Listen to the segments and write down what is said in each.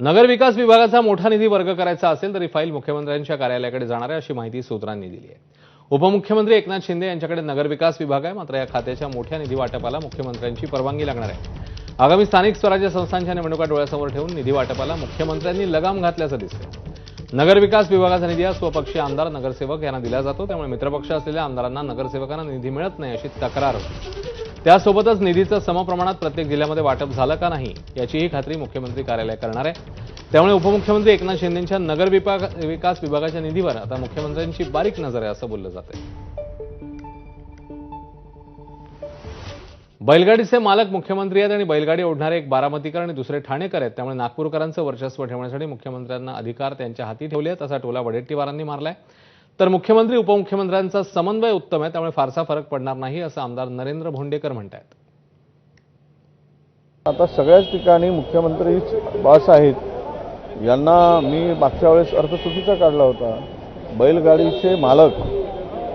नगरविकास विभागाचा मोठा निधी वर्ग करायचा असेल तरी फाईल मुख्यमंत्र्यांच्या कार्यालयाकडे जाणार आहे अशी माहिती सूत्रांनी दिली आहे. उपमुख्यमंत्री एकनाथ शिंदे यांच्याकडे नगरविकास विभाग आहे. मात्र या खात्याच्या मोठ्या निधी वाटपाला मुख्यमंत्र्यांची परवानगी लागणार आहे. आगामी स्थानिक स्वराज्य संस्थांच्या निवडणुका डोळ्यासमोर ठेवून निधी वाटपाला मुख्यमंत्र्यांनी लगाम घातल्याचं दिसतं नगरविकास विभागाचा निधी हा स्वपक्षीय आमदार नगरसेवक यांना दिला जातो. त्यामुळे मित्रपक्ष असलेल्या आमदारांना नगरसेवकांना निधी मिळत नाही अशी तक्रार होती. त्यासोबतच निधीचं समप्रमाणात प्रत्येक जिल्ह्यामध्ये वाटप झालं का नाही याचीही खात्री मुख्यमंत्री कार्यालय करणार आहे. त्यामुळे उपमुख्यमंत्री एकनाथ शिंदेच्या नगर विभाग विकास विभागाच्या निधीवर आता मुख्यमंत्र्यांची बारीक नजर आहे असं बोललं जातंय. बैलगाडीचे मालक मुख्यमंत्री आहेत आणि बैलगाडी ओढणारे एक बारामतीकर आणि दुसरे ठाणेकर आहेत. त्यामुळे नागपूरकरांचं वर्चस्व ठेवण्यासाठी मुख्यमंत्र्यांना अधिकार त्यांच्या हाती ठेवले आहेत असा टोला वडेट्टीवारांनी मारलाय. तर मुख्यमंत्री उपमुख्यमंत्र्यांचा समन्वय उत्तम आहे त्यामुळे फारसा फरक पडणार नाही असं आमदार नरेंद्र भोंडेकर म्हणतायत. आता सगळ्याच ठिकाणी मुख्यमंत्री बस आहेत. यांना मी मागच्या वेळेस अर्थ चुकीचा काढला होता. बैलगाडीचे मालक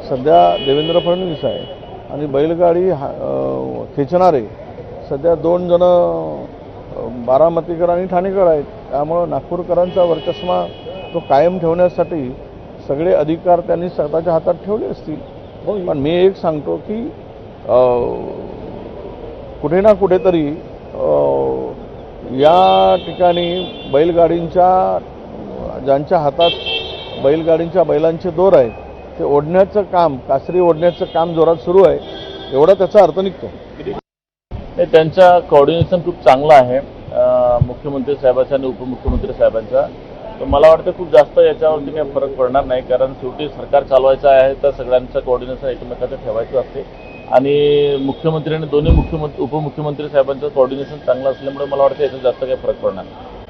सध्या देवेंद्र फडणवीस आहे. आणि बैलगाडी हा- खेचणारे सध्या दोन जण बारामतीकर आणि ठाणेकर आहेत. त्यामुळं नागपूरकरांचा वर्चस्मा तो कायम ठेवण्यासाठी सगळे अधिकार त्यांनी स्वतःच्या हातात ठेवले असतील. पण मी एक सांगतो की कुठे ना कुठेतरी या ठिकाणी बैलगाडींच्या ज्यांच्या हातात बैलगाडींच्या बैलांचे दोर आहेत ते ओढण्याचं काम कासरी ओढण्याचं काम जोरात सुरू आहे एवढा त्याचा अर्थ निघतो. त्यांचा कॉर्डिनेशन खूप चांगलं आहे मुख्यमंत्री साहेबांचा आणि उपमुख्यमंत्री साहेबांचा. तर मला वाटतं खूप जास्त याच्यावरती काही फरक पडणार नाही कारण शेवटी सरकार चालवायचं आहे तर सगळ्यांचं कोऑर्डिनेशन एकमेकाचं ठेवायचं असते. आणि मुख्यमंत्री आणि दोन्ही मुख्यमंत्री उपमुख्यमंत्री साहेबांचं कोऑर्डिनेशन चांगलं असल्यामुळे मला वाटतं याच्यात जास्त काही फरक पडणार नाही.